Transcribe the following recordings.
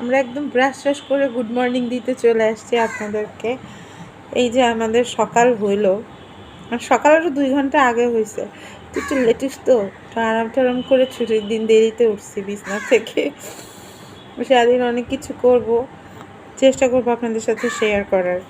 আমরা একদম ব্রাশ ট্রাশ করে গুড মর্নিং দিতে চলে আসছি আপনাদেরকে। এই যে আমাদের সকাল হইল। সকাল আরও দুই ঘণ্টা আগে হয়েছে একটু লেটেস্ট তো। একটু আরাম টারাম করে ছুটির দিন দেরিতে উঠছি বিছনা থেকে। সারাদিন অনেক কিছু করব। চেষ্টা করব আপনাদের সাথে শেয়ার করার।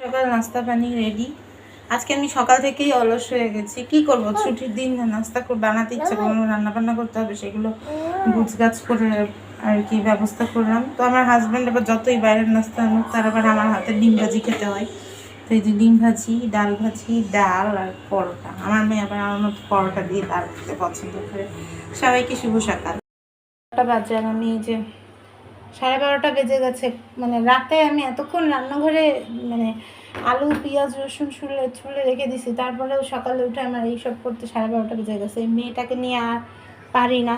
সকাল নাস্তা পানি রেডি আজকে আমি সকাল থেকেই অলস হয়ে গেছি। কি করব? ছুটির দিন, নাস্তা বানাতে ইচ্ছে করল রান্না বান্না করতে হবে, সেগুলো গুছ করে আর কি ব্যবস্থা করলাম। তো আমার হাজব্যান্ড আবার যতই বাইরের নাস্তা আনুক, তার আবার আমার হাতে ডিম ভাজি খেতে হয়। তো এই যে ডিম ভাজি, ডাল ভাজি, ডাল আর পরোটা। আমার মেয়ে আবার আমার মতো পরোটা দিয়ে ডাল খেতে পছন্দ করে। সবাইকে শুভ সকাল। বাজে আর আমি এই যে সাড়ে বারোটা বেজে গেছে। মানে রাতে আমি এতক্ষণ রান্নাঘরে মানে আলু, পেঁয়াজ, রসুন ছুলে ছুলে রেখে দিছি। তারপরেও সকালে উঠে আমার এইসব করতে সাড়ে বারোটা বেজে গেছে। এই মেয়েটাকে নিয়ে আর পারি না।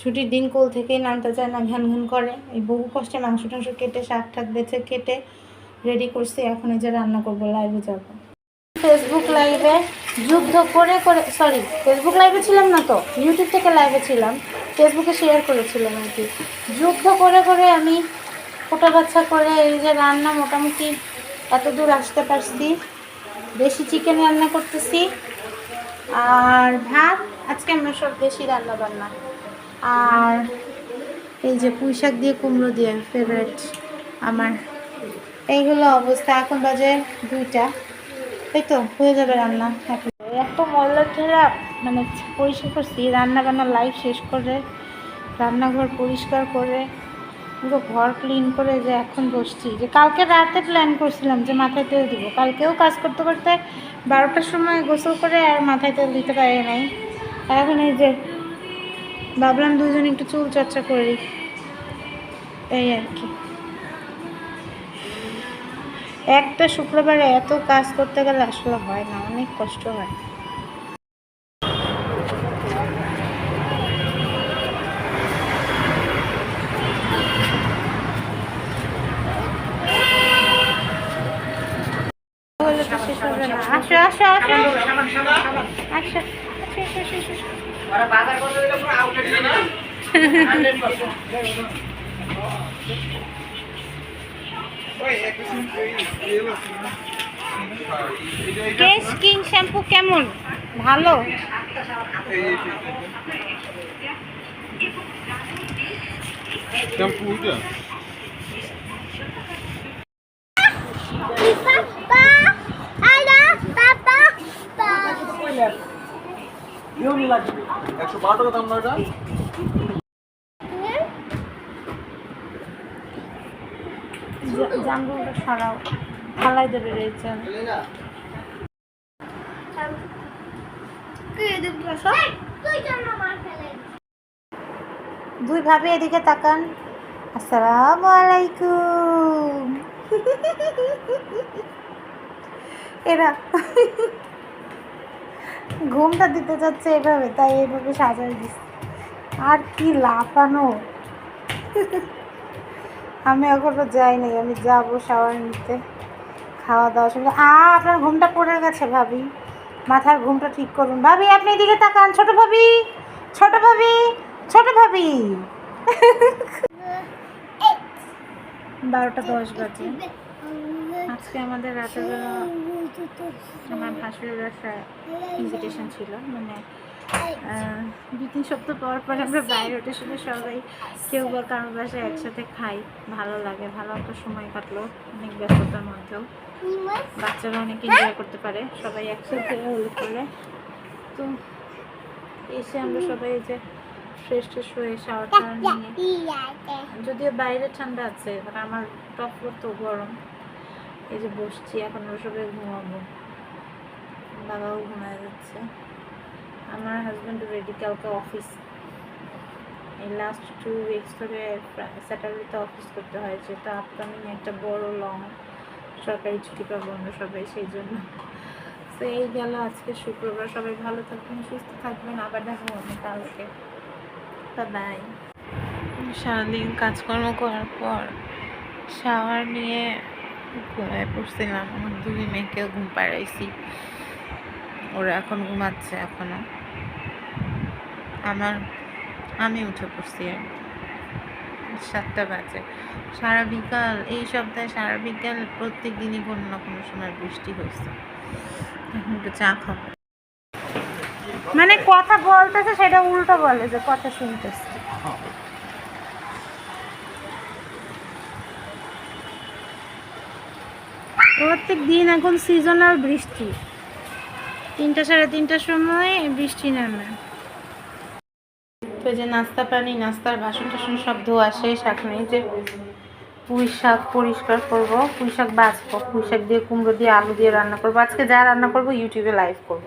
ছুটির দিন কোল থেকেই নামতে চায় না, ঘ্যান ঘ্যান করে। এই বহু কষ্টে মাংস টাংস কেটে, শাক ঠাক বেছে কেটে রেডি করছি। এখন এই যে রান্না করব লাইভে যাব। ফেসবুক লাইভে যুদ্ধ করে করে সরি ফেসবুক লাইভে ছিলাম না তো ইউটিউব থেকে লাইভে ছিলাম। ফেসবুকে শেয়ার করেছিলাম আর কি। যুদ্ধ করে করে আমি ফোটা বাচ্চা করে এই যে রান্না মোটামুটি এত দূর আসতে পারছি। দেশি চিকেন রান্না করতেছি। আর ভাত, আজকে আমরা সব দেশি রান্না বান্না। আর এই যে পুঁই শাক দিয়ে কুমড়ো দিয়ে ফেভারেট আমার। এইগুলো অবস্থা, এখন বাজে দুইটা। এই তো, হয়ে যাবে রান্না এত ময়লা ঠেলা মানে পরিষ্কার করছি রান্না বান্না লাইভ শেষ করে, রান্নাঘর পরিষ্কার করে, পুরো ঘর ক্লিন করে যে এখন বসছি। যে কালকে রাতে প্ল্যান করছিলাম যে মাথায় তেল দিব। কালকেও কাজ করতে করতে বারোটার সময় গোসল করে আর মাথায় তেল দিতে পারি নাই। এখন এই যে ভাবলাম দুজন একটু চুল চর্চা করি। এই আর কি। একটা শুক্রবারে এত কাজ করতে গেলে আসলে হয় না অনেক কষ্ট হয়। আসো আসো আসো আসো আসো, আসো। কেশ কিং শ্যাম্পু কেমন ভালো একশো বারো টাকা দাম না জাঙ্গুলটা সরাও। ফালাই দেবে রয়েছে দুই ভাবে এদিকে তাকান। আসসালামু আলাইকুম। এরা ঘুমটা দিতে যাচ্ছে এভাবে তাই এভাবে সাজাই দিচ্ছে। আর কি লাফানো। আমি এখনও যাইনি আমি যাব শাওয়ার নিতে, খাওয়া দাওয়া সঙ্গে আ, আপনার ঘুমটা পড়ে গেছে ভাবি। মাথার ঘুমটা ঠিক করুন। ভাবি, আপনি এদিকে তাকান। ছোট ভাবি ছোট ভাবি ছোট ভাবি। বারোটা দশ বাজে। আজকে আমাদের রাতের আমার ভাসুরের বাসায় ইনভিটেশন ছিল মানে দু তিন সপ্তাহ পর পর আমরা বাইরে রোটেশনে সবাই কেউ বা কারোর বাসায় একসাথে খাই। ভালো লাগে, ভালো একটা সময় কাটলো অনেক ব্যস্ততার মধ্যেও। বাচ্চারা অনেক এনজয় করতে পারে, সবাই একসাথে হলে করে তো এসে আমরা সবাই যে ফ্রেশ ট্রেশ হয়ে শাওয়ার নিয়ে, যদিও বাইরে ঠান্ডা আছে মানে আমার টপ ফ্লোর তো গরম। এই যে বসছি, এখন সবাই ঘুমাবো। বাবাও ঘুমায় যাচ্ছে। আমার হাজব্যান্ড রেডি কালকে অফিস এই লাস্ট টু উইকস ধরে স্যাটারডেতে অফিস করতে হয়েছে তো আপকামিং একটা বড় লং সরকারি ছুটি পাবো আমরা সবাই, সেই জন্য। তো এই গেল আজকে শুক্রবার। সবাই ভালো থাকবেন, সুস্থ থাকবেন। আবার দেখা হবে কালকে। বাই সারাদিন কাজকর্ম করার পর শাওয়ার নিয়ে ঘুমায় পড়ছিলাম। আমার দুই মেয়েকেও ঘুম পাড়াইছি। ওরা এখন ঘুমাচ্ছে এখনও। আমার আমি উঠে পড়ছি আর সাতটা বাজে। সারা বিকাল, এই সপ্তাহে সারা বিকাল প্রত্যেক দিনই কোনো না কোনো সময় বৃষ্টি হয়েছে। এখন চা মানে কথা বলতেছে, সেটা উল্টো বলে যে কথা শুনতেছে। প্রত্যেক দিন এখন সিজনাল বৃষ্টি। তিনটা সাড়ে তিনটার সময় বৃষ্টি নামে। তো যে নাস্তা পানি নাস্তার বাসন টাসন সব ধোয়া শেষ। এখন এই যে পুঁই শাক পরিষ্কার করব। পুঁই শাক বাছবো পুঁই শাক দিয়ে কুমড়ো দিয়ে আলু দিয়ে রান্না করব। আজকে যা রান্না করব ইউটিউবে লাইভ করব।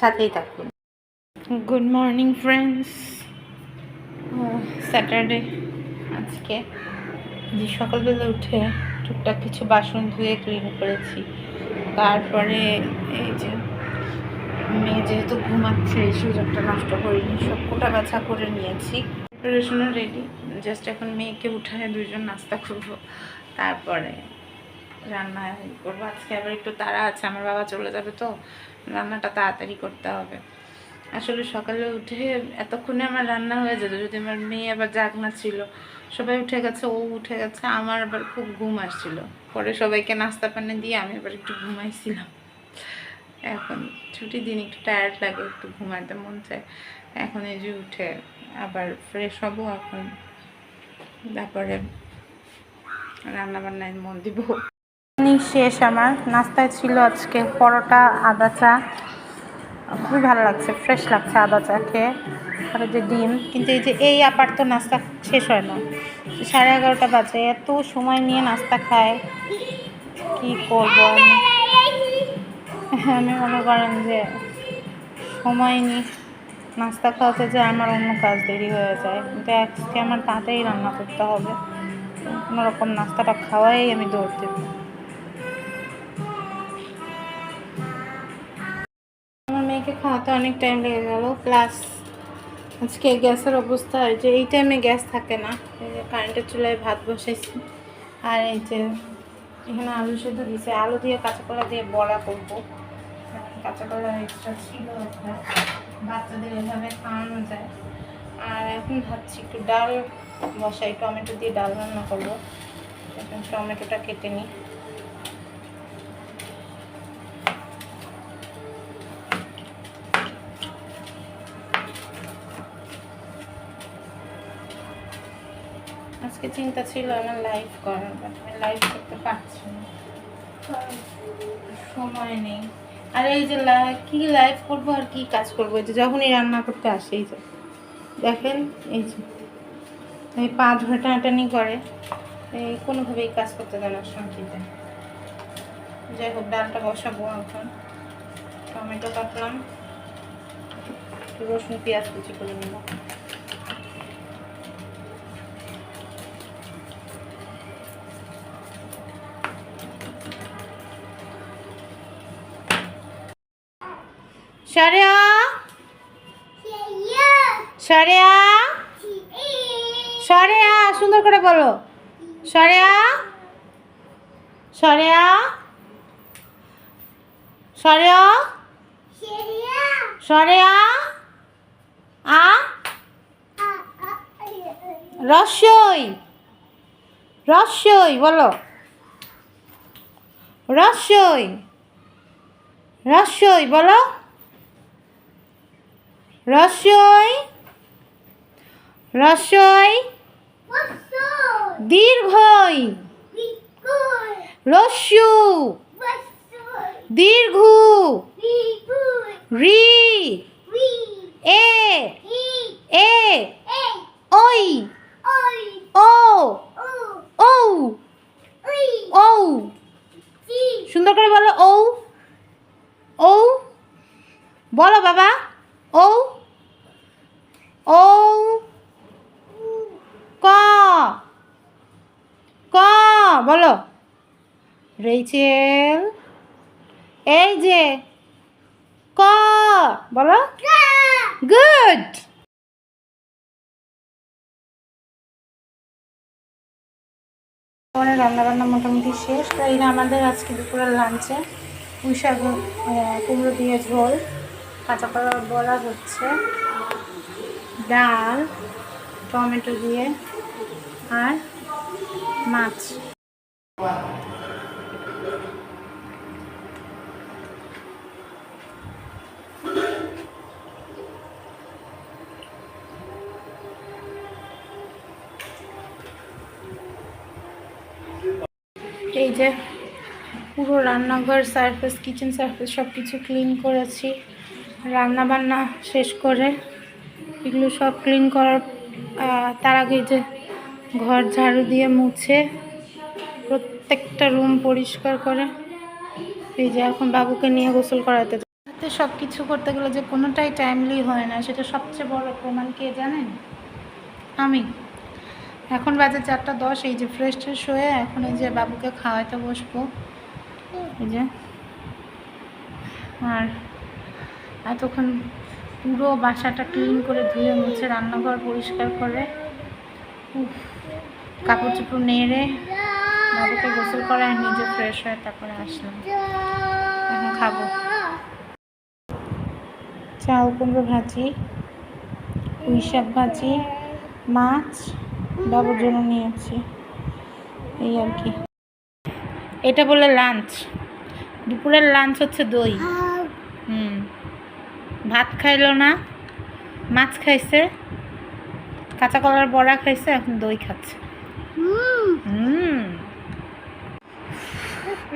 সাথেই থাকুন। গুড মর্নিং ফ্রেন্ডস স্যাটারডে আজকে যে সকালবেলা উঠে টুকটাক কিছু বাসন ধুয়ে ক্লিন করেছি। তারপরে এই যে মেয়ে যেহেতু ঘুমাচ্ছে, এই সুযোগটা নষ্ট করিনি। সব কোটা বাছা করে নিয়েছি। প্রিপারেশনও রেডি জাস্ট এখন মেয়েকে উঠায় দুইজন নাস্তা করব। তারপরে রান্না করব। আজকে আবার একটু তাড়া আছে, আমার বাবা চলে যাবে তো। রান্নাটা তাড়াতাড়ি করতে হবে। আসলে সকালে উঠে এতক্ষণে আমার রান্না হয়ে যেত। যদি আমার মেয়ে আবার জাগনা ছিল, সবাই উঠে গেছে, ও উঠে গেছে, আমার আবার খুব ঘুম আসছিল। পরে সবাইকে নাস্তা পানি দিয়ে আমি আবার একটু ঘুমাইছিলাম। এখন ছুটির দিন একটু টায়ার্ড লাগে, একটু ঘুমাতে মন চায়। এখন এই যে উঠে আবার ফ্রেশ হব, এখন তারপরে রান্না বান্নায় মন দিব। শেষ আমার। নাস্তায় ছিল আজকে পরোটা, আদা চা। খুবই ভালো লাগছে ফ্রেশ লাগছে আদা চা খেয়ে। আর যে ডিম। কিন্তু এই যে এই আপার তো নাস্তা শেষ হয় না। সাড়ে এগারোটা বাজে, এত সময় নিয়ে নাস্তা খায়। কি করব আমি? আমি মনে করেন যে সময় নিয়ে নাস্তা খাওয়াতে যে আমার অন্য কাজ দেরি হয়ে যায়। কিন্তু আজকে আমার তাড়াতাড়ি রান্না করতে হবে। কোনো রকম নাস্তাটা খাওয়াই আমি দৌড় দেবো। আমার মেয়েকে খাওয়াতে অনেক টাইম লেগে গেল। প্লাস আজকে গ্যাসের অবস্থা এই যে এই টাইমে গ্যাস থাকে না। কারেন্টের চুলায় ভাত বসাইছি। আর এই যে এখানে আলু সেদ্ধ দিয়েছে। আলু দিয়ে কাঁচা কলা দিয়ে বড়া করব। কাঁচা কলা এক্সট্রা ছিল। বাচ্চাদের এভাবে খাওয়ানো যায়। আর এখন ভাবছি একটু ডাল বসাই, টমেটো দিয়ে ডাল রান্না করব। এখন টমেটোটা কেটে নিই। আজকে চিন্তা ছিল আমার লাইভ করার লাইভ করতে পারছি সময় নেই। আর এই যে কি লাইভ করব আর কি কাজ করব? এই যে যখনই রান্না করতে আসে, এই যে। দেখেন, এই যে। এই পা ধরে টানাটানি করে। এই কোনোভাবেই কাজ করতে দেয় না শান্তিতে যাই হোক, ডালটা বসাবো এখন। টমেটো কাটলাম। রসুন, পেঁয়াজ কুচি করে নেব। সারিয়া সারিয়া সারিয়া সুন্দর করে বলো। সারিয়া সারিয়া সারিয়া সারিয়া আ? রসই। রসই বলো। রসই। রসই বলো। রসই রসই, দীর্ঘই, রস্যু, দীর্ঘ, রি, এ এ ওই ও ও ও সুন্দর করে বলো ও ও বলো বাবা ও ও ক ক, বলো। রেইচেল, এই যে, ক, বলো। গুড। রান্না বান্না মোটামুটি শেষ। তাই না, আমাদের আজকে দুপুরের লাঞ্চে পুঁই শাক কুমড়ো দিয়ে ঝোল, কাঁচা কলার বলা হচ্ছে। ডাল, টমেটো দিয়ে আর মাছ। এই যে পুরো রান্নাঘর সারফেস কিচেন সারফেস সব কিছু ক্লিন করেছি। রান্না বান্না শেষ করে এগুলো সব ক্লিন করার তার আগে যে ঘর ঝাড়ু দিয়ে মুছে প্রত্যেকটা রুম পরিষ্কার করে, এই যে এখন বাবুকে নিয়ে গোসল করাতে যাচ্ছে। সব কিছু করতে গেলে যে কোনোটাই টাইমলি হয় না, সেটা সবচেয়ে বড় প্রমাণ কে জানেন? আমি। এখন বাজে চারটা দশ, এই যে ফ্রেশ ট্রেশ হয়ে এখন এই যে বাবুকে খাওয়াতে বসবো। এই যে। আর এতক্ষণ পুরো বাসাটা ক্লিন করে ধুয়ে মুছে রান্নাঘর পরিষ্কার করে। কাপড় চোপড় নেড়ে বাবুকে গোসল করে আর নিজে ফ্রেশ হয়ে তারপরে আসলাম। এখন খাব। চাল, কুমড়ো ভাজি, পুঁই শাক ভাজি, মাছ, বাবুর জন্য নিয়েছি। এই আর কি। এটা বলে লাঞ্চ দুপুরের লাঞ্চ হচ্ছে দই। ভাত খাইলো না মাছ খাইছে কাঁচা কলার বড়া খাইছে এখন দই খাচ্ছে। হুম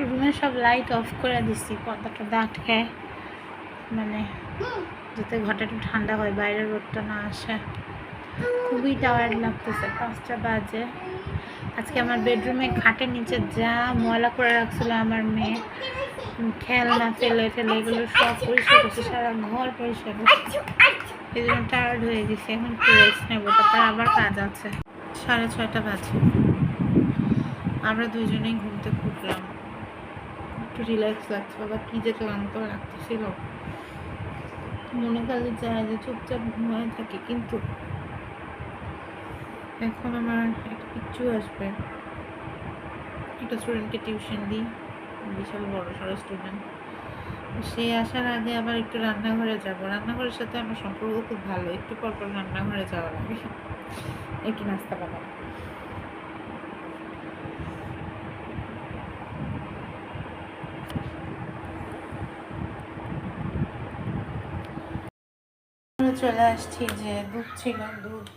রুমে সব লাইট অফ করে দিছি পর্দাটা আটকে মানে যাতে ঘরটা একটু ঠান্ডা হয় বাইরের রোদটা না আসে। খুবই টায়ার্ড লাগতেছে পাঁচটা বাজে। আজকে আমার বেডরুমে খাটের নিচে যা ময়লা করে রাখছিল আমার মেয়ে। খেলনা ফেলে ফেলে এগুলো সব পরিষ্কার করছে, সারা ঘর পরিষ্কার করছে। এই জন্য টায়ার্ড হয়ে গেছে, এখন রেস্ট নেব, তারপর আবার কাজ আছে। সাড়ে ছয়টা বাজে। আমরা দুজনেই ঘুম থেকে উঠলাম। একটু রিল্যাক্স লাগছে, বাবা কী যে ক্লান্ত লাগতেছিল। মনে কাজে যায় যে চুপচাপ ঘুমায় থাকি, কিন্তু এখন আমার একটা কিচ্ছু আসবে একটা স্টুডেন্টকে টিউশন দিই। বিশাল বড় সড়ো স্টুডেন্ট সে আসার আগে আবার একটু রান্নাঘরে যাব। রান্নাঘরের সাথে আমার সম্পর্ক খুব ভালো। একটু পর পর রান্নাঘরে যাওয়া লাগে একটু নাস্তা বানাবো। চলে আসছি যে দুধ ছিল, দুধ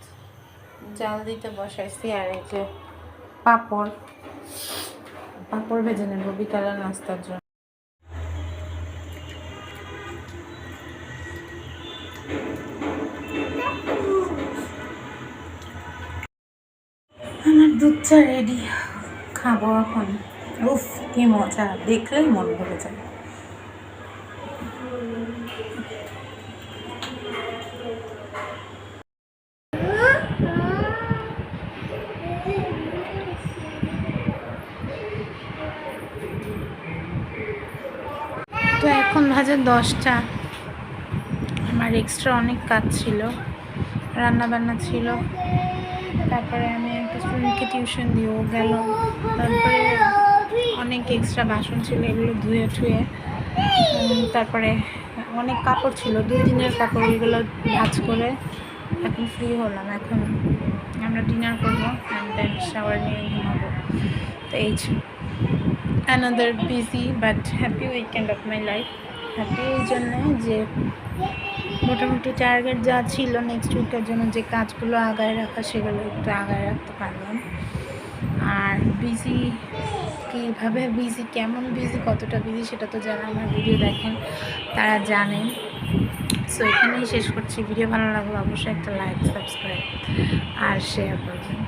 জাল দিতে বসাইছি আর এই যে পাঁপড়। পাঁপড় ভেজে নেব বিকালের নাস্তার জন্য। আমার দুধ চা রেডি খাব এখন। উফ, কি মজা, দেখলেই মন ভরে যায়। তো এখন বাজে দশটা। আমার এক্সট্রা অনেক কাজ ছিল রান্না বান্না ছিল। তারপরে আমি একটা স্টুডেন্টকে টিউশন দিয়েও গেল তারপরে অনেক এক্সট্রা বাসন ছিল এগুলো ধুয়ে ঠুয়ে। তারপরে অনেক কাপড় ছিল, দুই দিনের কাপড় এগুলো ভাজ করে এখন ফ্রি হলাম এখন। আমরা ডিনার করব অ্যান্ড দেন শাওয়ার নিয়ে ঘুমাবো। তো এই ছিল। Another busy but happy weekend of my life happy এই জন্যে যে মোটামুটি টার্গেট যা ছিল নেক্সট উইকের জন্য যে কাজগুলো আগায় রাখা সেগুলো একটু আগায় রাখতে পারলাম। আর বিজি কীভাবে বিজি কেমন বিজি কতটা বিজি সেটা তো যারা আমার ভিডিও দেখেন তারা জানেন। সো এখানেই শেষ করছি। ভিডিও ভালো লাগলে অবশ্যই একটা লাইক সাবস্ক্রাইব আর শেয়ার করবেন।